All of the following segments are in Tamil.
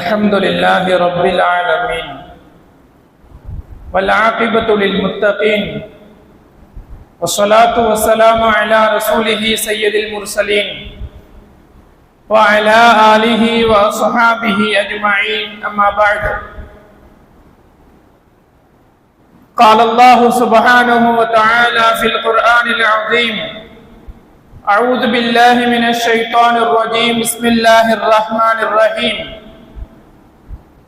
الحمد لله رب العالمين والعاقبة للمتقين والصلاة والسلام على رسوله سيد المرسلين وعلى آله وصحابه أجمعين. أما بعد قال الله سبحانه وتعالى في القرآن العظيم أعوذ بالله من الشيطان الرجيم. بسم الله الرحمن الرحيم.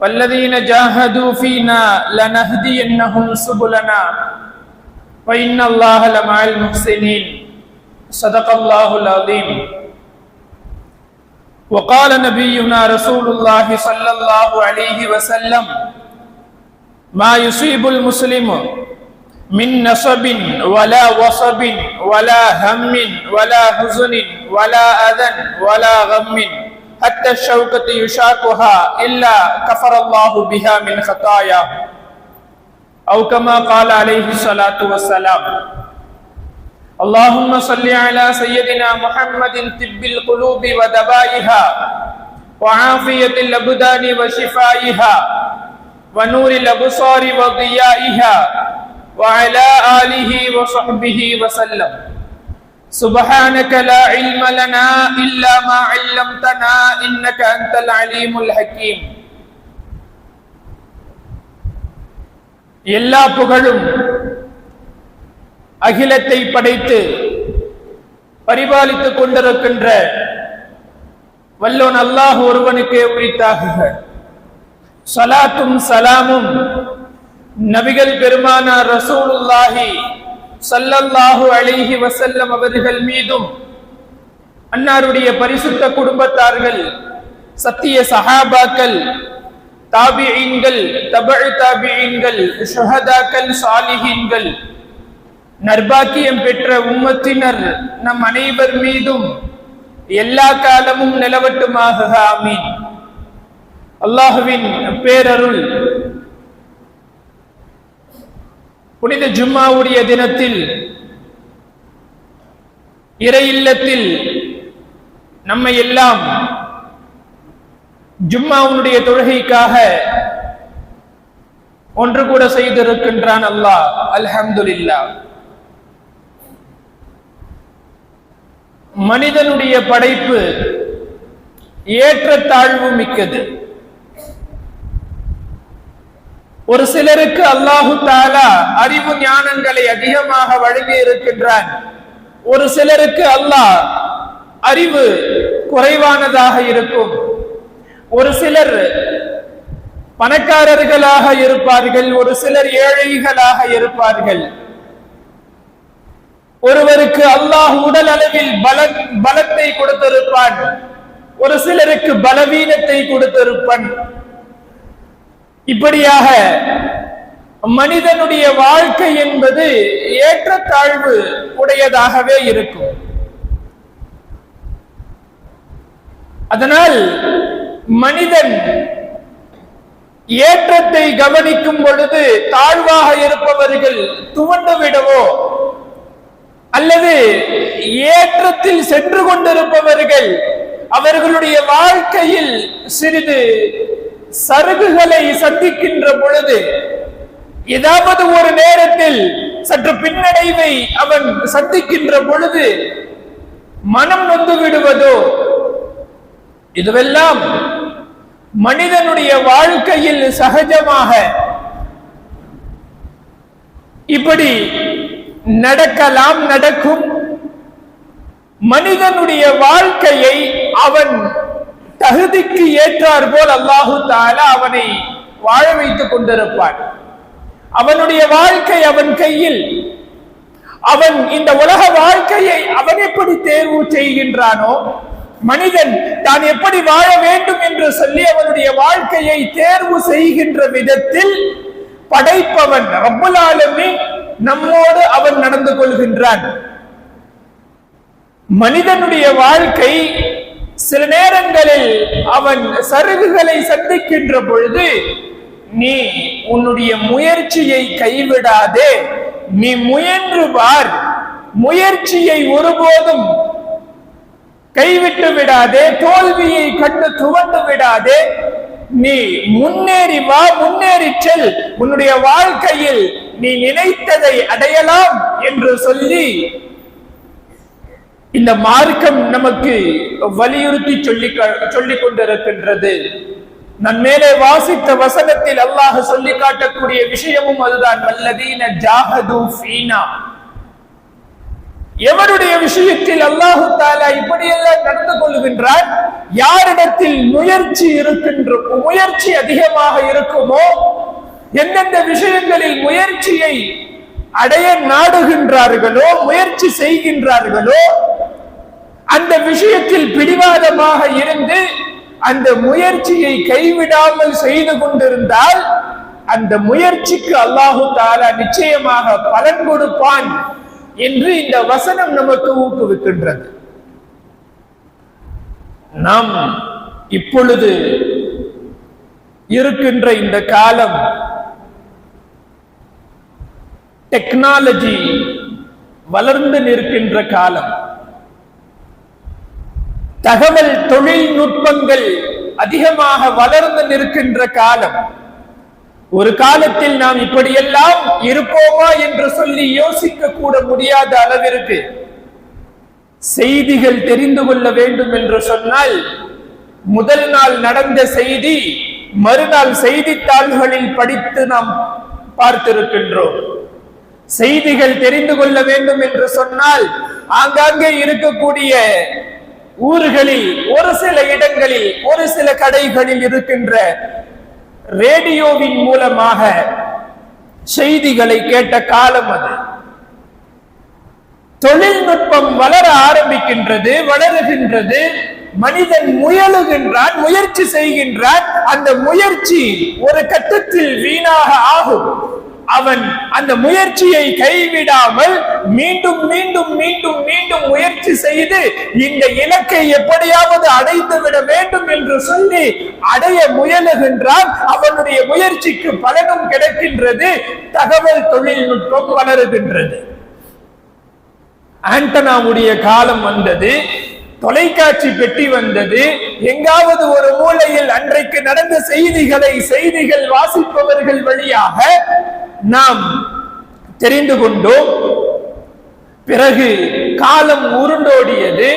والذين جاهدوا فينا لنهدينهم سبلنا. وإن الله لمع المحسنين. صدق الله العظيم. وقال نبينا رسول الله صلى الله عليه وسلم ما يصيب المسلم من نصب ولا وصب ولا هم ولا حزن ولا أذى ولا غم حتى الشوكة يشاكها إلا كفر الله بها من خطاياه أو كما قال عليه الصلاة والسلام اللهم صل على سيدنا محمد طب القلوب ودبائها وعافية الأبدان وشفائها ونور الأبصار وضيائها وعلى آله وصحبه وسلم سبحانك لا علم لنا إلا ما علمتنا إنك أنت العليم الحكيم எல்லா புகழும் அகிலத்தை படைத்து பரிபாலித்துக் கொண்டிருக்கின்ற வல்லோன் அல்லாஹ் ஒருவனுக்கே உரித்தாகுக சலாத்தும் சலாமும் நபிகள் பெருமானார் ரசூலுல்லாஹி சல்லல்லாஹு அலைஹி வசல்லம் அவர்கள் மீதும் அன்னாருடைய பரிசுத்த குடும்பத்தார்கள் சத்திய சஹாபாக்கள் தாபியீன்கள் தபழ் தாபியங்கள் ஷஹதாக்கள் சாலிஹீன்கள் நர்பாக்கியம் பெற்ற உம்மத்தினர் நம் அனைவர் மீதும் எல்லா காலமும் நிலவட்டுமாக ஆமீன். அல்லாஹுவின் பேரருள் புனித ஜும்மாவுடைய தினத்தில் இறை இல்லத்தில் நம்மை எல்லாம் ஜும்மாவுடைய தொழுகைக்காக ஒன்று கூட செய்திருக்கின்றான் அல்லாஹ். அல்ஹம்துல்லா மனிதனுடைய படைப்பு ஏற்றத்தாழ்வு மிக்கது. ஒரு சிலருக்கு அல்லாஹு தாலா அறிவு ஞானங்களை அதிகமாக வழங்கி இருக்கின்றான். ஒரு சிலருக்கு அல்லாஹ் அறிவு குறைவானதாக இருக்கும். ஒரு சிலர் பணக்காரர்களாக இருப்பார்கள் ஒரு சிலர் ஏழைகளாக இருப்பார்கள். ஒருவருக்கு அல்லாஹ் உடல் அளவில் பல பலத்தை கொடுத்திருப்பான். ஒரு சிலருக்கு பலவீனத்தை கொடுத்திருப்பான். இப்படியாக மனிதனுடைய வாழ்க்கை என்பது ஏற்றத்தாழ்வு உடையதாகவே இருக்கும். அதனால் மனிதன் ஏற்றத்தை கவனிக்கும் பொழுது தாழ்வாக இருப்பவர்கள் துவண்டு விடவோ? அல்லது ஏற்றத்தில் சென்று கொண்டிருப்பவர்கள் அவர்களுடைய வாழ்க்கையில் சிறிது சருகுகளை சந்திக்கின்ற பொழுது ஏதாவது ஒரு நேரத்தில் சற்று பின்னடைவை அவன் சந்திக்கின்ற பொழுது மனம் நொந்து விடுவதோ? இதுவெல்லாம் மனிதனுடைய வாழ்க்கையில் சகஜமாக இப்படி நடக்கலாம் நடக்கும். மனிதனுடைய வாழ்க்கையை அவன் தகுதிக்கு ஏற்றார் போல் அல்லாஹு தாலா அவனை வாழ வைத்துக் கொண்டிருப்பான். அவனுடைய வாழ்க்கை அவன் கையில். அவன் இந்த உலக வாழ்க்கையை அவன் எப்படி தேர்வு செய்கின்றானோ மனிதன் தான் எப்படி வாழ வேண்டும் என்று சொல்லி அவனுடைய வாழ்க்கையை தேர்வு செய்கின்ற விதத்தில் படைப்பவன் ரப்புலாலுமே நம்மோடு அவன் நடந்து கொள்கின்றான். மனிதனுடைய வாழ்க்கை சில நேரங்களில் அவன் சருகுகளை சந்திக்கின்ற பொழுது நீ உன்னுடைய முயற்சியை கைவிடாதே நீ முயன்று பார். முயற்சியை ஒருபோதும் கைவிட்டு விடாதே தோல்வியை கண்டு துவண்டு விடாதே. நீ முன்னேறி வா முன்னேறி செல். உன்னுடைய வாழ்க்கையில் நீ நினைத்ததை அடையலாம் என்று சொல்லி இந்த மார்க்கம் நமக்கு வலியுறுத்தி சொல்லி சொல்லிக் கொண்டிருக்கின்றது. நான் மேலே வாசித்த வசனத்தில் அல்லாஹ் சொல்லி காட்டக்கூடிய விஷயமும் அதுதான். வல்லதீன ஜாஹது ஃபீனா. எவருடைய விஷயத்தில் அல்லாஹு தாலா இப்படியெல்லாம் நடந்து கொள்கின்றார் யாரிடத்தில் முயற்சி இருக்கின்ற முயற்சி அதிகமாக இருக்குமோ? எந்தெந்த விஷயங்களில் முயற்சியை அடைய நாடுகின்றார்களோ முயற்சி செய்கின்றார்களோ அந்த விஷயத்தில் பிடிவாதமாக இருந்து அந்த முயற்சியை கைவிடாமல் செய்து கொண்டிருந்தால் அந்த முயற்சிக்கு அல்லாஹு தாலா நிச்சயமாக பலன் கொடுப்பான் என்று இந்த வசனம் நமக்கு ஊக்குவிக்கின்றது. நாம் இப்பொழுது இருக்கின்ற இந்த காலம் டெக்னாலஜி வளர்ந்து நிற்கின்ற காலம். தகவல் தொழில்நுட்பங்கள் அதிகமாக வளர்ந்து நிற்கின்ற காலம். ஒரு காலத்தில் நாம் இப்படியெல்லாம் இருப்போமா என்று சொல்லி யோசிக்க கூட முடியாத அளவிற்கு செய்திகள் தெரிந்து கொள்ள வேண்டும் என்று சொன்னால் முதல் நாள் நடந்த செய்தி மறுநாள் செய்தித்தாள்களில் படித்து நாம் பார்த்திருக்கின்றோம். செய்திகள் தெரிந்து கொள்ள வேண்டும் என்று சொன்னால் ஆங்காங்கே இருக்கக்கூடிய ஊர்களில் ஒரு சில இடங்களில் ஒரு சில கடைகளில் இருக்கின்ற ரேடியோவின் மூலமாக செய்திகளை கேட்ட காலம் அது. தொழில்நுட்பம் வளர ஆரம்பிக்கின்றது வளருகின்றது மனிதன் முயலுகின்றான் முயற்சி செய்கின்றான் அந்த முயற்சி ஒரு கட்டத்தில் வீணாக ஆகும். அவன் அந்த முயற்சியை கைவிடாமல் மீண்டும் மீண்டும் மீண்டும் மீண்டும் முயற்சி செய்து இந்த இலக்கை எப்படியாவது அடைந்து விட வேண்டும் என்று சொல்லி அடைய முயலுகின்றான். அவனுடைய முயற்சிக்கு பலனும் கிடைக்கின்றது. தகவல் தொழில்நுட்பம் வளருகின்றது. ஆண்டனாவுடைய காலம் வந்தது. தொலைக்காட்சி பெட்டி வந்தது. எங்காவது ஒரு மூலையில் அன்றைக்கு நடந்த செய்திகளை செய்திகள் வாசிப்பவர்கள் வழியாக நாம் தெரிந்து கொண்டோம். பிறகு காலம் உருண்டோடியது.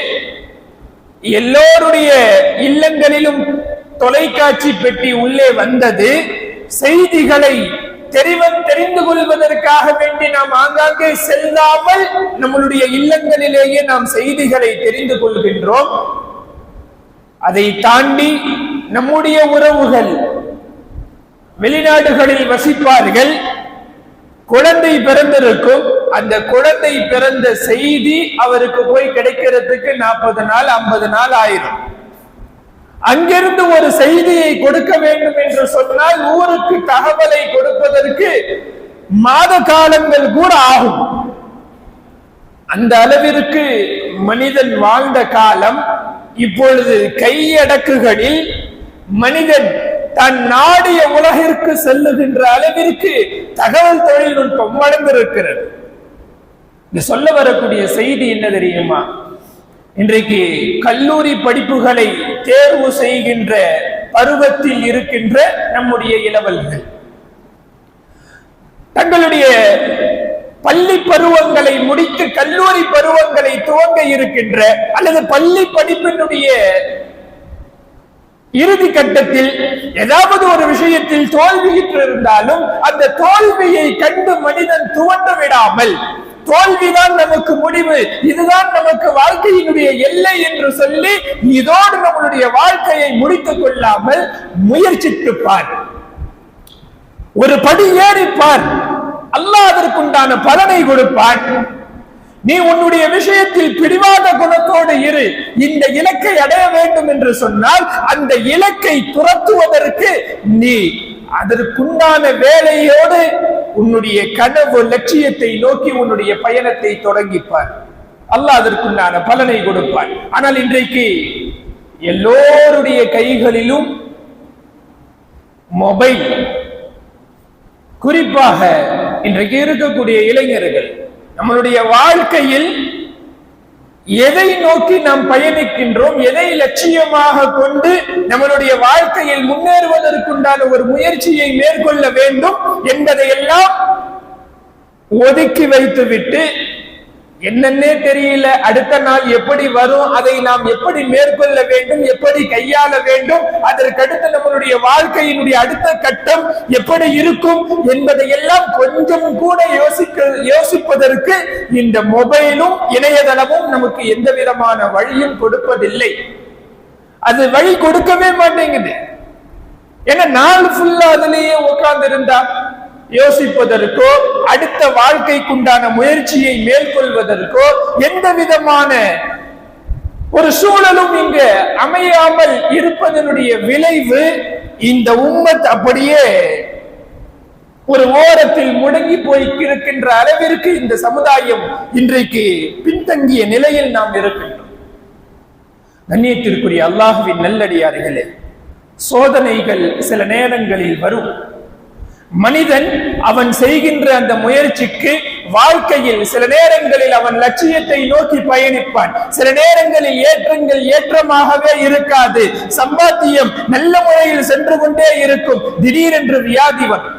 எல்லோருடைய இல்லங்களிலும் தொலைக்காட்சி பெட்டி உள்ளே வந்தது. செய்திகளை தெரிவன் தெரிந்து கொள்வதற்காக வேண்டி நாம் ஆங்காங்கே செல்லாமல் நம்மளுடைய இல்லங்களிலேயே நாம் செய்திகளை தெரிந்து கொள்கின்றோம். அதை தாண்டி நம்முடைய உறவுகள் வெளிநாடுகளில் வசிப்பார்கள். குழந்தை பிறந்திருக்கும். அந்த குழந்தை பிறந்த செய்தி அவருக்கு போய் கிடைக்கிறதுக்கு நாற்பது நாள் ஐம்பது நாள் ஆயிரும். அங்கிருந்து ஒரு செய்தியை கொடுக்க வேண்டும் என்று சொன்னால் ஊருக்கு தகவலை கொடுப்பதற்கு மாத காலங்கள் கூட ஆகும். அந்த அளவிற்கு மனிதன் வாழ்ந்த காலம் இப்பொழுது கையடக்குகளில் மனிதன் தன் நாடிய உலகிற்கு செல்லுகின்ற அளவிற்கு தகவல் தொழில்நுட்பம் வளர்ந்திருக்கிறது. இந்த சொல்ல வரக்கூடிய செய்தி என்ன தெரியுமா? இன்றைக்கு கல்லூரி படிப்புகளை தேர்வு செய்கின்ற பருவத்தில் இருக்கின்ற நம்முடைய இளவல்கள். தங்களுடைய பள்ளி பருவங்களை முடித்து கல்லூரி பருவங்களை துவங்க இருக்கின்ற அல்லது பள்ளி படிப்பினுடைய இறுதி கட்டத்தில் ஏதாவது ஒரு விஷயத்தில் தோல்வியிட்டு இருந்தாலும் அந்த தோல்வியை கண்டு மனிதன் துவண்டு விடாமல் தோல்விதான் நமக்கு முடிவு இதுதான் நமக்கு வாழ்க்கையினுடைய எல்லை என்று சொல்லி இதோடு நம்மளுடைய வாழ்க்கையை முடித்துக் கொள்ளாமல் முயற்சித்து பார். ஒரு படி ஏறிப்பார் அல்லாதற்குண்டான பலனை கொடுப்பான் நீ உன்னுடைய விஷயத்தில் பிடிவாத குணத்தோடு இரு. இந்த இலக்கை அடைய வேண்டும் என்று சொன்னால் அந்த இலக்கை துரத்துவதற்கு நீ அதற்குண்டான வேலையோடு உன்னுடைய கனவு லட்சியத்தை நோக்கி உன்னுடைய பயணத்தை தொடங்கிப்பார். அல்லாஹ் அதற்குண்டான பலனை கொடுப்பார். ஆனால் இன்றைக்கு எல்லோருடைய கைகளிலும் மொபைல். குறிப்பாக இன்றைக்கு இருக்கக்கூடிய இளைஞர்கள் நம்மளுடைய வாழ்க்கையில் எதை நோக்கி நாம் பயணிக்கின்றோம் எதை லட்சியமாக கொண்டு நம்மளுடைய வாழ்க்கையில் முன்னேறுவதற்குண்டான ஒரு முயற்சியை மேற்கொள்ள வேண்டும் என்பதை எல்லாம் ஒதுக்கி வைத்துவிட்டு என்னன்னே தெரியல. அடுத்த நாள் எப்படி வரும்? அதை நாம் எப்படி மேற்கொள்ள வேண்டும்? எப்படி கையாள வேண்டும்? அதற்கடுத்து நம்மளுடைய வாழ்க்கையினுடைய அடுத்த கட்டம் எப்படி இருக்கும் என்பதை எல்லாம் கொஞ்சம் கூட யோசிக்க யோசிப்பதற்கு இந்த மொபைலும் இணையதளமும் நமக்கு எந்த விதமான வழியும் கொடுப்பதில்லை. அது வழி கொடுக்கவே மாட்டேங்குது. ஏன்னா நாள் ஃபுல்லா அதுலயே உட்கார்ந்து இருந்தா யோசிப்பதற்கோ அடுத்த வாழ்க்கைக்குண்டான முயற்சியை மேற்கொள்வதற்கோ எந்த விதமான ஒரு சூழலும் இங்கு அமையாமல் இருப்பதனுடைய விளைவு இந்த உம்மத் அப்படியே ஒரு ஓரத்தில் முடங்கி போய் இருக்கின்ற அளவிற்கு இந்த சமுதாயம் இன்றைக்கு பின்தங்கிய நிலையில் நாம் இருக்கின்றோம். கண்ணியத்திற்குரிய அல்லாஹுவின் நல்லடியார்களே சோதனைகள் சில நேரங்களில் வரும். மனிதன் அவன் செய்கின்ற அந்த முயற்சிக்கு வாழ்க்கையில் சில நேரங்களில் அவன் லட்சியத்தை நோக்கி பயணிப்பான். சில நேரங்களில் ஏற்றங்கள் ஏற்றமாகவே இருக்காது. சம்பாத்தியம் நல்ல முறையில் சென்று கொண்டே இருக்கும். திடீரென்று வியாதி வரும்.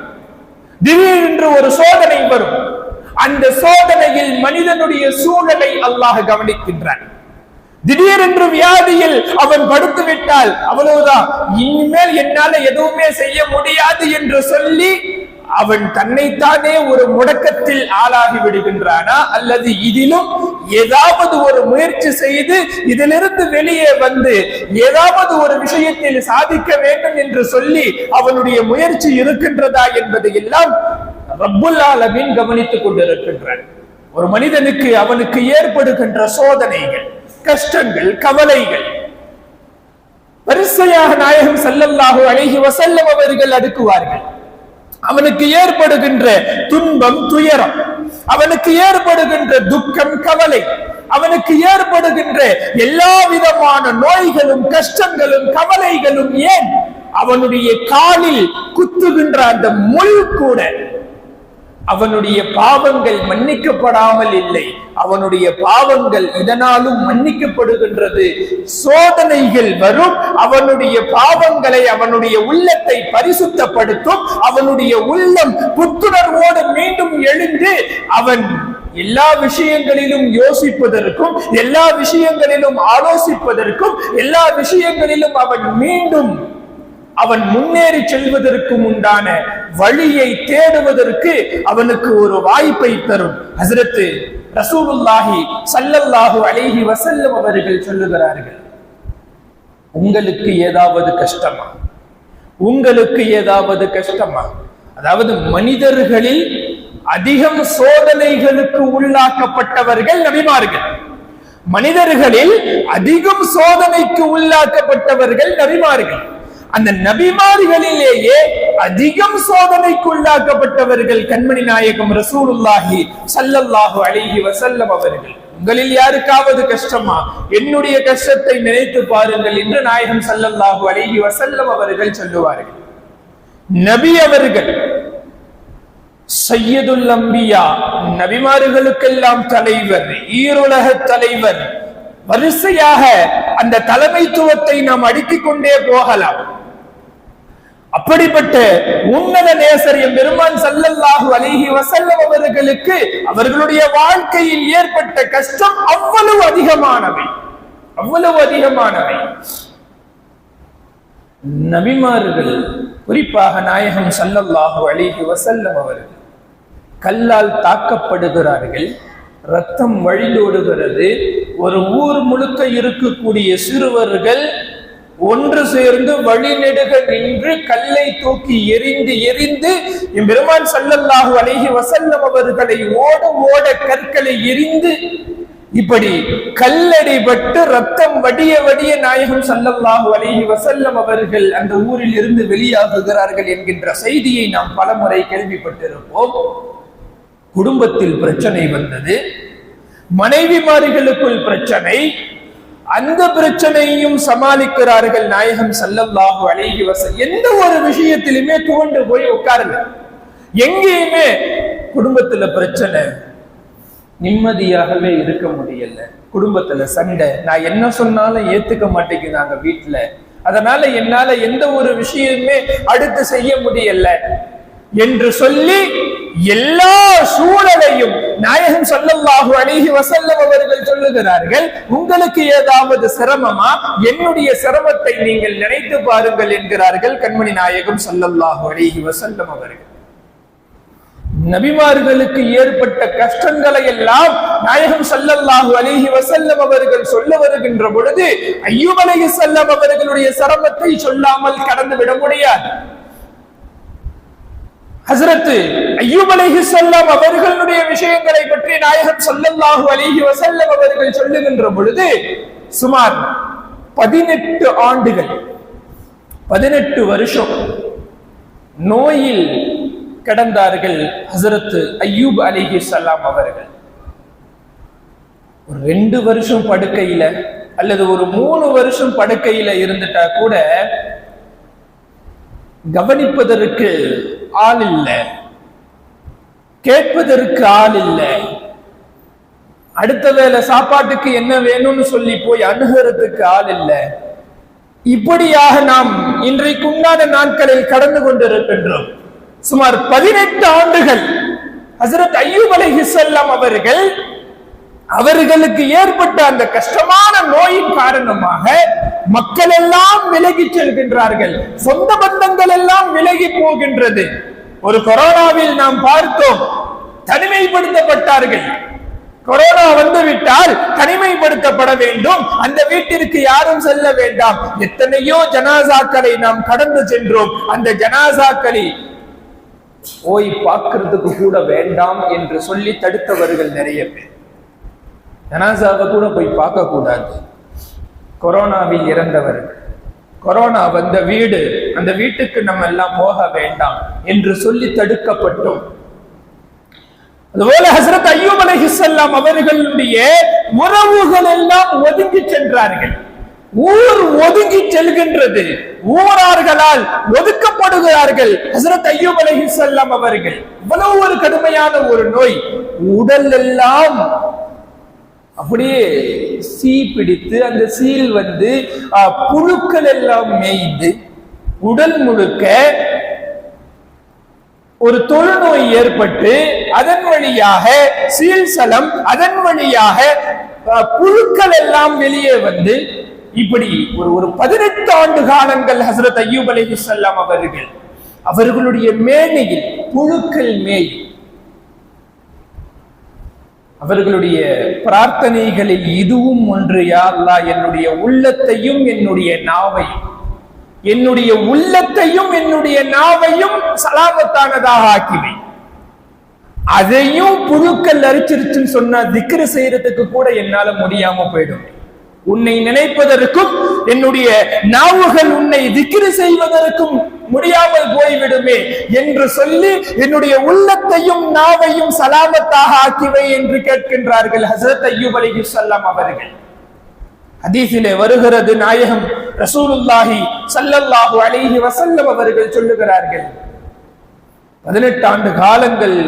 திடீரென்று ஒரு சோதனை வரும். அந்த சோதனையில் மனிதனுடைய சூழலை அல்லாஹ் கவனிக்கின்றான். திடீரென்று வியாதியில் அவன் படுத்து விட்டால் அவ்வளவுதான். இனிமேல் என்னால எதுவுமே செய்ய முடியாது என்று சொல்லி அவன் தன்னைத்தானே ஒரு முடக்கத்தில் ஆளாகி விடுகின்றானா? அல்லது இதிலும் ஏதாவது ஒரு முயற்சி செய்து இதிலிருந்து வெளியே வந்து ஏதாவது ஒரு விஷயத்தில் சாதிக்க வேண்டும் என்று சொல்லி அவனுடைய முயற்சி இருக்கின்றதா என்பதை எல்லாம் ரப்புல்லாலமின் கவனித்துக் கொண்டிருக்கின்றான். ஒரு மனிதனுக்கு அவனுக்கு ஏற்படுகின்ற சோதனைகள். கஷ்டங்கள் கவலைகள். வரிசையாக நாயகம் செல்லல்லாஹோ அழகி வசல்லம் அவர்கள் அடுக்குவார்கள். அவனுக்கு ஏற்படுகின்ற துன்பம் துயரம் அவனுக்கு ஏற்படுகின்ற துக்கம் கவலை அவனுக்கு ஏற்படுகின்ற எல்லா விதமான நோய்களும் கஷ்டங்களும் கவலைகளும் ஏன்? அவனுடைய காலில் குத்துகின்ற அந்த முள் கூட அவனுடைய பாவங்கள் மன்னிக்கப்படாமல் இல்லை. அவனுடைய பாவங்கள் இதனாலும் மன்னிக்கப்படுகின்றது. சோதனைகள் வரும். அவனுடைய பாவங்களை அவனுடைய உள்ளத்தை பரிசுத்தப்படுத்தும். அவனுடைய உள்ளம் புத்துணர்வோடு மீண்டும் எழுந்து அவன் எல்லா விஷயங்களிலும் யோசிப்பதற்கும் எல்லா விஷயங்களிலும் ஆலோசிப்பதற்கும் எல்லா விஷயங்களிலும் அவன் மீண்டும் அவன் முன்னேறி செல்வதற்கும் உண்டான வழியை தேடுவதற்கு அவனுக்கு ஒரு வாய்ப்பை தரும். ஹசரத்து ரசூலுல்லாஹி சல்லல்லாஹு அலைஹி வசல்லம் அவர்கள் சொல்லுகிறார்கள் உங்களுக்கு ஏதாவது கஷ்டமா? உங்களுக்கு ஏதாவது கஷ்டமா? அதாவது மனிதர்களில் அதிகம் சோதனைகளுக்கு உள்ளாக்கப்பட்டவர்கள் நபிமார்கள். மனிதர்களில் அதிகம் சோதனைக்கு உள்ளாக்கப்பட்டவர்கள் நபிமார்கள். அந்த நபிமார்களிலேயே அதிகம் சோதனைக்கு உள்ளாக்கப்பட்டவர்கள் கண்மணி நாயகம் ரசூலுல்லாஹி சல்லல்லாஹு அலைஹி வசல்லம் அவர்கள். உங்களில் யாருக்காவது கஷ்டமா? என்னுடைய கஷ்டத்தை நினைத்து பாருங்கள் என்று நாயகம் சல்லல்லாஹு அலைஹி வசல்லம் அவர்கள் சொல்லுவார்கள். நபி அவர்கள் சையதுல் அம்பியா நபிமார்களுக்கெல்லாம் தலைவர் ஈருலக தலைவர் வரிசையாக அந்த தலைமைத்துவத்தை நாம் அடுக்கிக் கொண்டே போகலாம். அப்படிப்பட்ட உன்னத நேசர் எம் பெருமான் சல்லல்லாஹு அலிஹி வசல்லம் அவர்களுக்கு அவர்களுடைய வாழ்க்கையில் ஏற்பட்ட கஷ்டம் அவ்வளவு அதிகமானவை. அவ்வளவு அதிகமானவை. நபிமார்கள் குறிப்பாக நாயகம் சல்லல்லாஹு அலிஹி வசல்லம் அவர்கள் கல்லால் தாக்கப்படுகிறார்கள் ரத்தம் வழிந்தோடுகிறது ஒரு ஊர் முழுக்க இருக்கக்கூடிய சிறுவர்கள் ஒன்று சேர்ந்து வழிநெடுக நின்று கல்லை தூக்கி எரிந்து எரிந்து பெருமான் சல்லல்லாஹு அழகி வசல்லம் அவர்களை ஓட ஓட கற்களை எரிந்து இப்படி கல்லடிபட்டு ரத்தம் வடிய வடிய நாயகம் சல்லல்லாஹு அலைஹி வசல்லம் அவர்கள் அந்த ஊரில் இருந்து வெளியாகுகிறார்கள் என்கின்ற செய்தியை நாம் பலமுறை கேள்விப்பட்டிருப்போம். குடும்பத்தில் பிரச்சனை வந்தது. மனைவிமார்களுக்குள் பிரச்சனை. அந்த பிரச்சனையும் சமாளிக்கிறார்கள் நாயகம் சல்லல்லாஹு அழகி வச எந்த ஒரு விஷயத்திலுமே துவண்டு போய் உட்காருங்க எங்கேயுமே குடும்பத்துல பிரச்சனை நிம்மதியாகவே இருக்க முடியல. குடும்பத்துல சண்டை. நான் என்ன சொன்னாலும் ஏத்துக்க மாட்டேங்குதாங்க வீட்டுல அதனால என்னால எந்த ஒரு விஷயமுமே அடுத்து செய்ய முடியல. என்று சொல்லி எல்லா சூழலையும் நாயகம் சொல்லல்லாஹு அழகி வசல்லம் அவர்கள் சொல்லுகிறார்கள் உங்களுக்கு ஏதாவது சிரமமா? என்னுடைய சிரமத்தை நீங்கள் நினைத்து பாருங்கள் என்கிறார்கள் கண்மணி நாயகம் சொல்லல்லாஹு அழகி வசல்லம் அவர்கள். நபிமார்களுக்கு ஏற்பட்ட கஷ்டங்களை எல்லாம் நாயகம் சல்லல்லாஹு அலிஹி வசல்லம் அவர்கள் சொல்ல வருகின்ற பொழுது ஐயூப் அலைஹிஸ்ஸலாம் அவர்களுடைய சிரமத்தை சொல்லாமல் கடந்து விட முடியாது. ஹசரத்து ஐயூப் அலைஹிஸ்ஸலாம் அவர்களுடைய விஷயங்களை பற்றி நாயகன் சொல்லல்லாஹு அலிஹி வசல்லம் அவர்கள் சொல்லுகின்ற பொழுது சுமார் பதினெட்டு ஆண்டுகள் பதினெட்டு வருஷம் நோயில் கிடந்தார்கள் ஹசரத்து ஐயூப் அலிஹிசல்லாம் அவர்கள். ஒரு ரெண்டு வருஷம் படுக்கையில அல்லது ஒரு மூணு வருஷம் படுக்கையில இருந்துட்டா கூட கவனிப்பதற்கு ஆள் இல்லை கேட்பதற்கு ஆள் இல்லை அடுத்த வேலை சாப்பாட்டுக்கு என்ன வேணும்னு சொல்லி போய் அணுகிறதுக்கு ஆள் இல்லை இப்படியாக நாம் இன்றைக்கு உண்டான நாட்களில் கடந்து கொண்டிருக்கின்றோம். சுமார் பதினெட்டு ஆண்டுகள். ஹசரத் ஐயூப் அலை அவர்கள் அவர்களுக்கு ஏற்பட்ட அந்த கஷ்டமான நோயின் காரணமாக மக்கள் எல்லாம் விலகி செல்கின்றார்கள். சொந்த பந்தங்கள் எல்லாம் விலகி போகின்றது. ஒரு கொரோனாவில் நாம் பார்த்தோம் தனிமைப்படுத்தப்பட்டார்கள். கொரோனா வந்து விட்டால் தனிமைப்படுத்தப்பட வேண்டும். அந்த வீட்டிற்கு யாரும் செல்ல வேண்டாம். எத்தனையோ ஜனாசாக்களை நாம் கடந்து சென்றோம். அந்த ஜனாசாக்களை போய் பார்க்கறதுக்கு கூட வேண்டாம் என்று சொல்லி தடுத்தவர்கள் நிறைய பேர். ஜனாசாவை கூட போய் பார்க்கக்கூடாது. கொரோனாவில் இறந்தவர்கள் கொரோனா வந்த வீடு அந்த வீட்டுக்கு நம்ம எல்லாம் போக வேண்டாம் என்று சொல்லி தடுக்கப்பட்டோம். அதுபோல ஹசரத் ஐயூப் அலைஹிஸ்ஸலாம் அவர்களுடைய உறவுகள் எல்லாம் ஒதுங்கி சென்றார்கள். ஊர் ஒதுங்கி செல்கின்றது. ஊரார்களால் ஒதுக்கப்படுகிறார்கள் ஹசரத் ஐயூப் அலைஹிஸ்ஸலாம் அவர்கள். இவ்வளவு ஒரு கடுமையான ஒரு நோய். உடல் எல்லாம் அப்படியே சீ பிடித்து அந்த சீல் வந்து அஹ், புழுக்கள் எல்லாம் மேய்ந்து உடல் முழுக்க ஒரு தொழுநோய் ஏற்பட்டு அதன் வழியாக சீல்சலம் அதன் வழியாக அஹ், புழுக்கள் எல்லாம் வெளியே வந்து இப்படி ஒரு ஒரு பதினெட்டு ஆண்டு காலங்கள் ஹசரத் ஐயூப் அலைஹிஸ்ஸலாம் அவர்கள் அவர்களுடைய மேனையில் புழுக்கள் மேயும் அவர்களுடைய பிரார்த்தனைகளில் இதுவும் ஒன்று யாருல்லா என்னுடைய உள்ளத்தையும் என்னுடைய நாவையும் என்னுடைய உள்ளத்தையும் என்னுடைய நாவையும் சலாமத்தானதாக ஆக்கிவை. அதையும் புழுக்கள் அரிச்சிருச்சுன்னு சொன்னா திக்ரு செய்யறதுக்கு கூட என்னால முடியாம போயிடும். உன்னை நினைப்பதற்கும் என்னுடைய நாவுகள் உன்னை திக்கிரி செய்வதற்கும் முடியாமல் போய்விடுமே என்று சொல்லி என்னுடைய உள்ளத்தையும் நாவையும் சலாமத்தாக ஆக்கிவை என்று கேட்கின்றார்கள் ஹசரத் ஐயூப் அலைஹிஸ்ஸலாம் அவர்கள். ஹதீஸிலே வருகிறது நாயகம் ரசூலுல்லாஹி சல்லல்லாஹு அலிஹி வசல்லம் அவர்கள் சொல்லுகிறார்கள் பதினெட்டு ஆண்டு காலங்கள்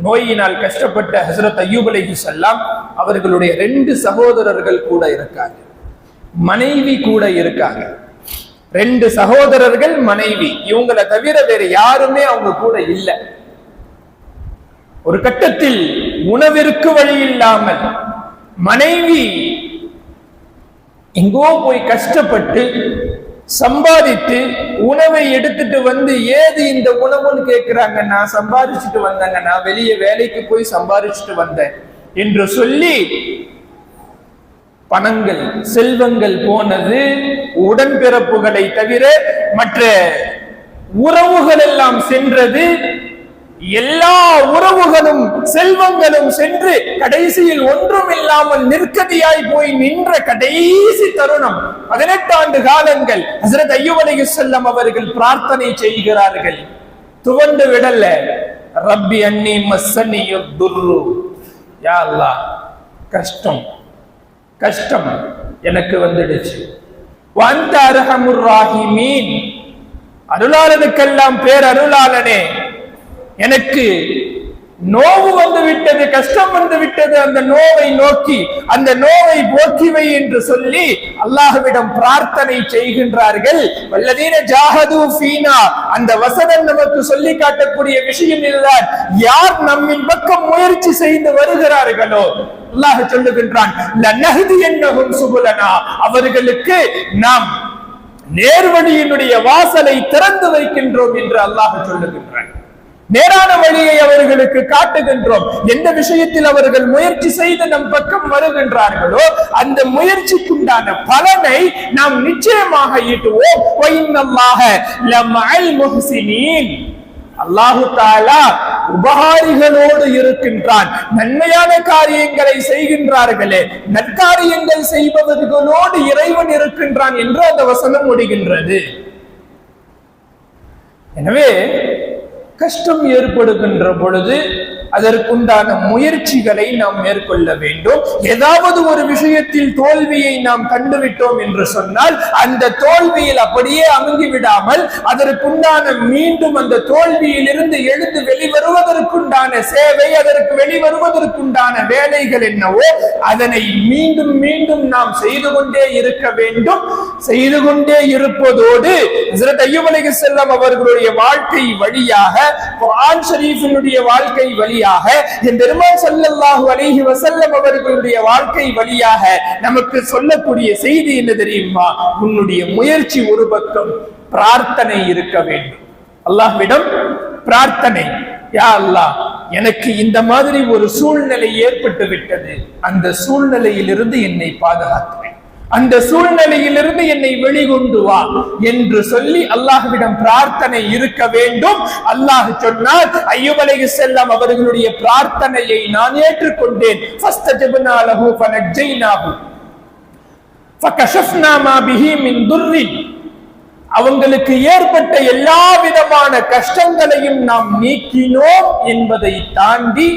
நோயினால் கஷ்டப்பட்ட ஹசரத் ஐயூப் அலைஹிஸ்ஸலாம் அவர்களுடைய ரெண்டு சகோதரர்கள் கூட இருக்காங்க. மனைவி கூட இருக்காங்க. ரெண்டு சகோதரர்கள் மனைவி. இவங்களை தவிர வேற யாருமே அவங்க கூட இல்லை. ஒரு கட்டத்தில் உணவிற்கு வழி இல்லாமல் மனைவி எங்கோ போய் கஷ்டப்பட்டு சம்பாதித்து உணவை எடுத்துட்டு வந்து ஏது இந்த உணவுன்னு கேட்கிறாங்க நான் சம்பாதிச்சுட்டு வந்தேங்க நான் வெளியே வேலைக்கு போய் சம்பாதிச்சுட்டு வந்தேன். என்று சொல்லி பணங்கள் செல்வங்கள் போனது உடன்பிறப்புகளை தவிர மற்ற உறவுகள் எல்லாம் சென்றது. எல்லா உறவுகளும் செல்வங்களும் சென்று கடைசியில் ஒன்றும் இல்லாமல் நிற்கதியாய் போய் நின்ற கடைசி தருணம். பதினெட்டு ஆண்டு காலங்கள் ஹசரத் ஐயூப் செல்லம் அவர்கள் பிரார்த்தனை செய்கிறார்கள். துவண்டு விடல. ரப்பி அன்னி மசனியு துர்ரு. யா அல்லா கஷ்டம். கஷ்டம் எனக்கு வந்துடுச்சு. வந்த அரஹமுர் ராஹிமீன். அருளாளனுக்கெல்லாம் பேர் அருளாளனே. எனக்கு நோவு வந்து விட்டது கஷ்டம் வந்து விட்டது. அந்த நோவை நோக்கி அந்த நோவை போக்கிவை என்று சொல்லி அல்லாஹுவிடம் பிரார்த்தனை செய்கின்றார்கள். வல்லதீன ஜாகது ஃபீனா அந்த வசனம் நமக்கு சொல்லி காட்டக்கூடிய விஷயம் இதுதான். யார் நம்மின் பக்கம் முயற்சி செய்து வருகிறார்களோ அல்லாஹ் சொல்லுகின்றான் லன்னஹதி என்னஹும் சுபுலனா. அவர்களுக்கு நாம் நேர்வழியினுடைய வாசலை திறந்து வைக்கின்றோம் என்று அல்லாஹ் சொல்லுகின்றான். நேரான வழியை அவர்களுக்கு காட்டுகின்றோம். எந்த விஷயத்தில் அவர்கள் முயற்சி செய்து நம் பக்கம் வருகின்றார்களோ அந்த முயற்சிக்குண்டான பலனை நாம் நிச்சயமாக ஈட்டுவோம். அல்லாஹு தாலா உபகாரிகளோடு இருக்கின்றான். நன்மையான காரியங்களை செய்கின்றார்களே. நற்காரியங்கள் செய்பவர்களோடு இறைவன் இருக்கின்றான் என்று அந்த வசனம் முடிகின்றது. எனவே கஷ்டம் ஏற்படுகின்ற பொழுது அதற்குண்டான முயற்சிகளை நாம் மேற்கொள்ள வேண்டும். ஏதாவது ஒரு விஷயத்தில் தோல்வியை நாம் கண்டுவிட்டோம் என்று சொன்னால் அந்த தோல்வியில் அப்படியே அமுங்கி விடாமல் அதற்குண்டான மீண்டும் அந்த தோல்வியிலிருந்து எழுந்து வெளிவருவதற்குண்டான சேவை அதற்கு வெளிவருவதற்குண்டான வேலைகள் என்னவோ அதனை மீண்டும் மீண்டும் நாம் செய்து கொண்டே இருக்க வேண்டும். செய்து கொண்டே இருப்பதோடு ஹஜ்ரத் அய்யூப் அவர்களுடைய வாழ்க்கை வழியாக குர்ஆன் ஷரீஃபினுடைய வாழ்க்கை வழியாக என் பெருமான் ஸல்லல்லாஹு அலிஹி வசல்லம் அவர்களுடைய வாழ்க்கை வழியாக நமக்கு சொல்லக்கூடிய செய்தி என்ன தெரியுமா? உன்னுடைய முயற்சி ஒரு பக்கம் பிரார்த்தனை இருக்க வேண்டும். அல்லாஹ்விடம் பிரார்த்தனை. யா அல்லாஹ் எனக்கு இந்த மாதிரி ஒரு சூழ்நிலை ஏற்பட்டு விட்டது. அந்த சூழ்நிலையிலிருந்து என்னை பாதுகாத்துவேன் அந்த சூழ்நிலையிலிருந்து என்னை வெளிகொண்டு வா என்று சொல்லி அல்லாஹ்விடம் பிரார்த்தனை இருக்க வேண்டும். அல்லாஹ் சொன்னால் ஐயூப் செல்லம் அவர்களுடைய பிரார்த்தனையை நான் ஏற்றுக்கொண்டேன். அவங்களுக்கு ஏற்பட்ட எல்லா விதமான கஷ்டங்களையும் நாம் நீக்கினோம் என்பதை தாண்டி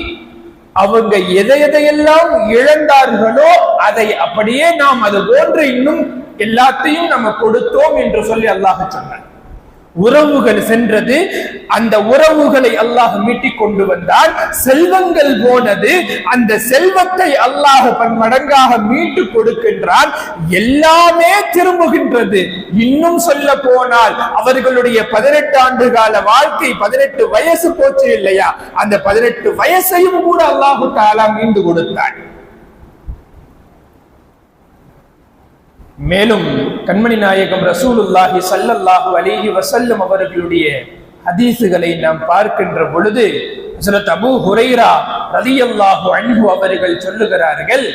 அவங்க எதை எதையெல்லாம் இழந்தார்களோ அதை அப்படியே நாம் அது போன்று இன்னும் எல்லாத்தையும் நம்ம கொடுத்தோம் என்று சொல்லி அல்லாஹ் சொன்னார் உறவுகள் சென்றது. அந்த உறவுகளை அல்லாஹ் மீட்டிக் கொண்டு வந்தால் செல்வங்கள் போனது. அந்த செல்வத்தை அல்லாஹ் பன்மடங்காக மீட்டு கொடுக்கின்றான். எல்லாமே திரும்புகின்றது. இன்னும் சொல்ல போனால் அவர்களுடைய பதினெட்டு ஆண்டு கால வாழ்க்கை பதினெட்டு வயசு போச்சு இல்லையா? அந்த பதினெட்டு வயசையும் கூட அல்லாஹு தாலா மீண்டு கொடுத்தான் மேலும் கண்மணி நாயகம் ரசூலுல்லாஹி சல்லல்லாஹு அலிஹி வசல்லம் அவர்களுடைய ஹதீசுகளை நாம் பார்க்கின்ற பொழுது ஹசரத் அபு ஹுரைரா ரலியல்லாஹு அன்ஹு அவர்கள் சொல்லுகிறார்கள்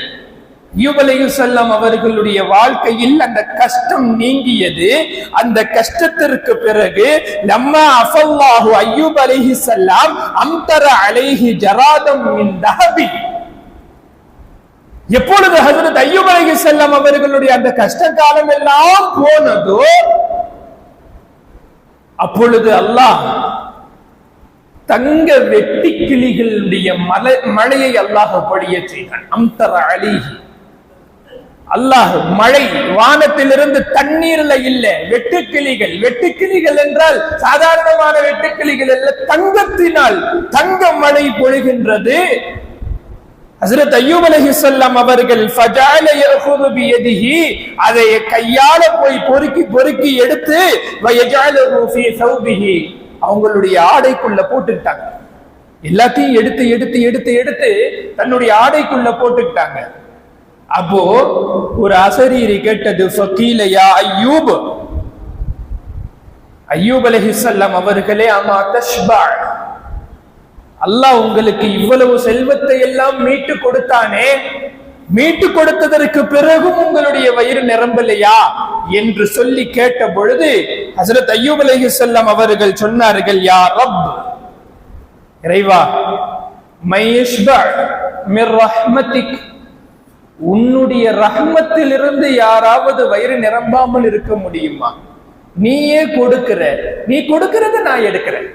யூபலையு செல்லம் அவர்களுடைய வாழ்க்கையில் அந்த கஷ்டம் நீங்கியது. அந்த கஷ்டத்திற்கு பிறகு நம்ம அஃபல்லாஹு அலைஹி செல்லாம் அம்தர அலைஹி ஜராதம் மின் தஹபி. எப்பொழுது ஹசரத் ஐயூப் அலைஹி செல்லம் அவர்களுடைய அந்த கஷ்ட காலம் எல்லாம் போனதோ அப்பொழுது அல்லாஹ் தங்க வெட்டி கிளிகளுடைய மலை மழையை அல்லாஹ் பொழிய செய்தான். அம்தர அலிஹி. அல்லாஹ் மழை வானத்திலிருந்து தண்ணீர்ல இல்ல வெட்டுக்கிளிகள் வெட்டுக்கிளிகள் என்றால் சாதாரணமான வெட்டுக்கிளிகள் அல்ல தங்கத்தினால் தங்க மழை பொழிகின்றது. ஹசரத் அய்யூப் அலைஹிஸ்ஸலாம் அவர்கள் ஃபஜால யஅഖுது பியதிஹி அதை கையால போய் பொறுக்கி பொறுக்கி எடுத்து வயஜாலஹு ஃபீ ஸௌபிஹி அவங்களுடைய ஆடைக்குள்ள போட்டுட்டாங்க எல்லாத்தையும் எடுத்து எடுத்து எடுத்து எடுத்து தன்னுடைய ஆடைக்குள்ள போட்டுக்கிட்டாங்க. அப்போ ஒரு அசரீரி கேட்டது ஃபகீல ஐயூப் ஐயூப் அய்யூப் அவர்களே அமா தஷ்பா. அல்லாஹ் உங்களுக்கு இவ்வளவு செல்வத்தை எல்லாம் மீட்டு கொடுத்தானே? மீட்டு கொடுத்ததற்கு பிறகும் உங்களுடைய வயிறு நிரம்பலையா? என்று சொல்லி கேட்ட பொழுது ஹசரத் அய்யோவிலக்கு செல்லம் அவர்கள் சொன்னார்கள் யா ரப் இறைவா மையஷ்பா மிர் ரஹ்மத்திக். உன்னுடைய ரஹ்மத்திலிருந்து யாராவது வயிறு நிரம்பாமல் இருக்க முடியுமா? நீயே கொடுக்கிற நீ கொடுக்கிறத நான் எடுக்கிறேன்.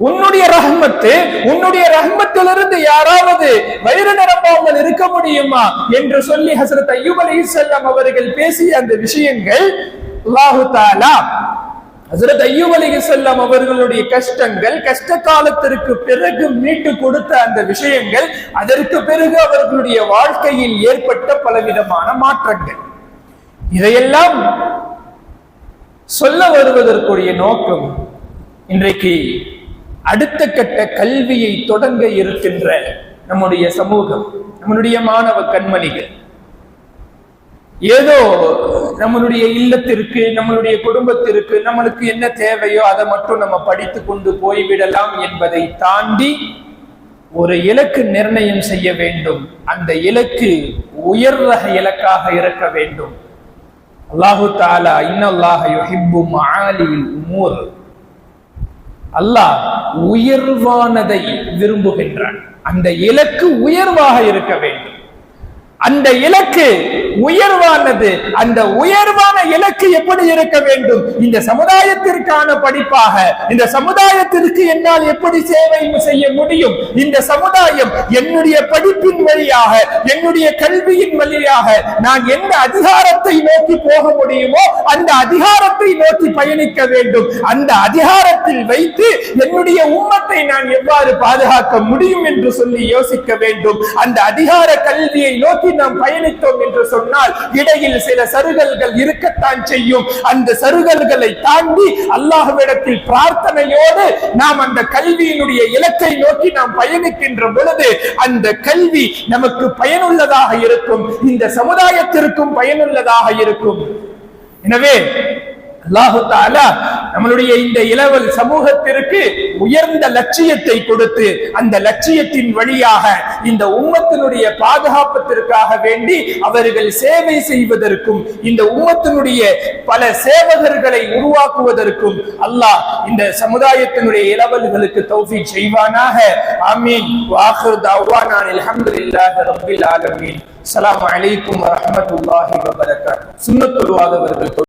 உன்னுடைய ரஹ்மத்து உன்னுடைய ரஹ்மத்திலிருந்து யாராவது வயிறு நிரம்பாமல் இருக்க முடியுமா என்று சொல்லி ஹசரத் அய்யூப் அலைஹிஸ்ஸலாம் அவர்கள் பேசிய அந்த விஷயங்கள் அல்லாஹு தாலா ஹசரத் ஐயூப் அலைஹிஸ்ஸலாம் அவர்களுடைய கஷ்டங்கள் கஷ்ட காலத்திற்கு பிறகு மீட்டு கொடுத்த அந்த விஷயங்கள் அதற்கு பிறகு அவர்களுடைய வாழ்க்கையில் ஏற்பட்ட பலவிதமான மாற்றங்கள். இதையெல்லாம் சொல்ல வருவதற்குரிய நோக்கம் இன்றைக்கு அடுத்த கட்ட கல்வியை தொடங்க இருக்கின்ற நம்முடைய சமூகம் நம்மளுடைய மாணவ கண்மணிகள். ஏதோ நம்மளுடைய இல்லத்திற்கு நம்மளுடைய குடும்பத்திற்கு நம்மளுக்கு என்ன தேவையோ அதை மட்டும் நம்ம படித்து கொண்டு போய்விடலாம் என்பதை தாண்டி ஒரு இலக்கு நிர்ணயம் செய்ய வேண்டும். அந்த இலக்கு உயர் ரக இலக்காக இருக்க வேண்டும். அல்லாஹு தாலா இன்னல்லாஹ யுஹிப்பு மாலியில் உமூர். அல்லாஹ் உயர்வானதை விரும்புகின்றான். அந்த இலக்கு உயர்வாக இருக்க வேண்டும். அந்த இலக்கு உயர்வானது. அந்த உயர்வான இலக்கு எப்படி இருக்க வேண்டும்? இந்த சமுதாயத்திற்கான படிப்பாக இந்த சமுதாயத்திற்கு என்னால் எப்படி சேவை செய்ய முடியும்? இந்த சமுதாயம் என்னுடைய படிப்பின் வழியாக என்னுடைய கல்வியின் வழியாக நான் எந்த அதிகாரத்தை நோக்கி போக முடியுமோ அந்த அதிகாரத்தை நோக்கி பயணிக்க வேண்டும். அந்த அதிகாரத்தில் வைத்து என்னுடைய உம்மத்தை நான் எவ்வாறு பாதுகாக்க முடியும் என்று சொல்லி யோசிக்க வேண்டும். அந்த அதிகார கல்வியை நோக்கி நோக்கி நாம் பயணித்தோம் என்று சொன்னால் இடையில் சில சருகல்கள் இருக்கத்தான் செய்யும். அந்த சருகல்களை தாண்டி அல்லாஹ்விடத்தில் பிரார்த்தனையோடு நாம் அந்த கல்வியினுடைய இலக்கை நோக்கி நாம் பயணிக்கின்ற பொழுது அந்த கல்வி நமக்கு பயனுள்ளதாக இருக்கும். இந்த சமுதாயத்திற்கும் பயனுள்ளதாக இருக்கும். எனவே அல்லாஹு தாலா நம்மளுடைய இந்த இளவல் சமூகத்திற்கு உயர்ந்த லட்சியத்தை கொடுத்து அந்த லட்சியத்தின் வழியாக இந்த உம்மத்தினுடைய பாதுகாப்பத்திற்காக வேண்டி அவர்கள் சேவை செய்வதற்கும் இந்த உம்மத்தினுடைய பல சேவகர்களை உருவாக்குவதற்கும் அல்லாஹ் இந்த சமுதாயத்தினுடைய இளவல்களுக்கு தௌஃபி செய்வானாக. ஆமீன். வாஹிர் தஅவானா அல்ஹம்துலில்லாஹி ரப்பில் ஆலமீன். அஸ்ஸலாமு அலைக்கும் வரஹ்மத்துல்லாஹி வபரகாத்துஹு சுன்னத்துல் வாதவர்கள்